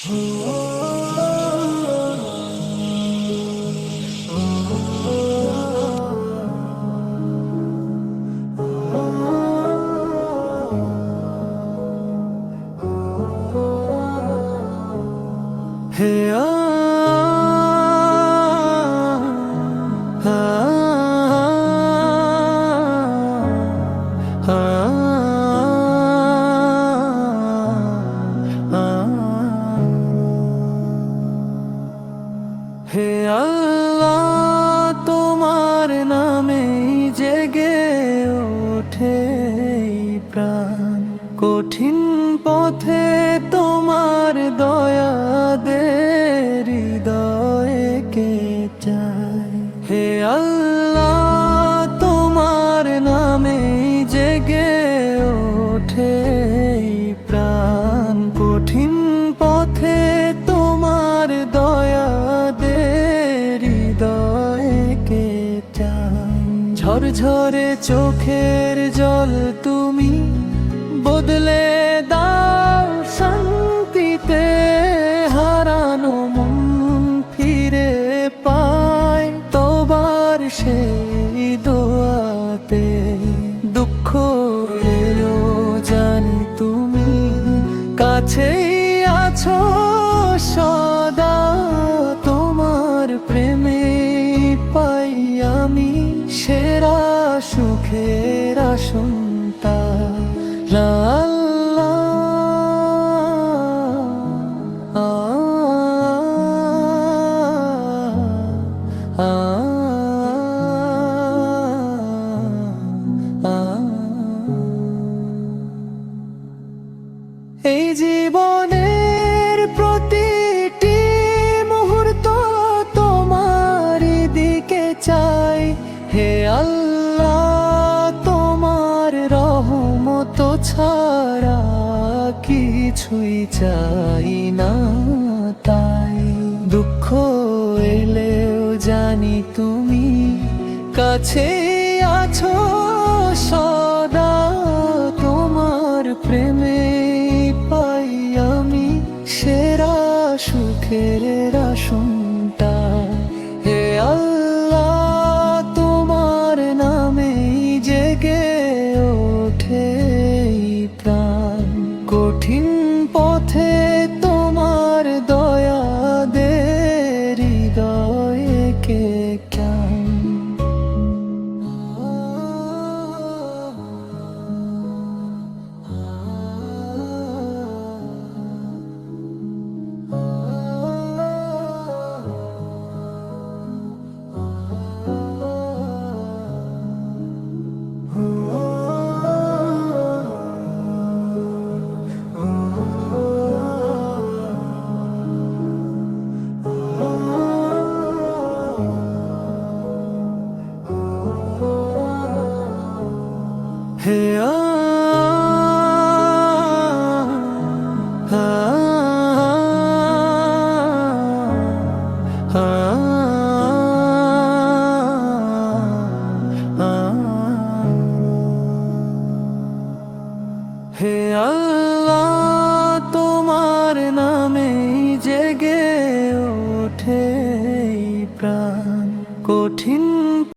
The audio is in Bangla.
হে কঠিন পথে তোমার দয়া দে হৃদয়ে কে চায়? হে আল্লাহ, তোমার নামে জেগে ওঠে প্রাণ। কঠিন পথে তোমার দয়া দে হৃদয়ে কে চায়? ঝরঝরে চোখের জল তুমি বদলে দাও শান্তিতে, হারানো মন ফিরে পায় তোবার সেই দোয়াতে। দুঃখ এলো জানি তুমি, কাছেই আছো সদা, তোমার প্রেমে পাই আমি সেরা সুখের আসন্তা এই জীবনের প্রতিটি মুহূর্ত তোমার দিকে চাই হে আল্লাহ। রহমত ছাড়া কিছুই চাই না তাই। দুঃখ এলেও জানি তুমি কাছে আছো সদা। তোমার প্রেমে পাই আমি সেরা সুখের রাসনটা কঠিন পথে হে হে আল্লাহ তোমার নামে জেগে ওঠে প্রাণ। কঠিন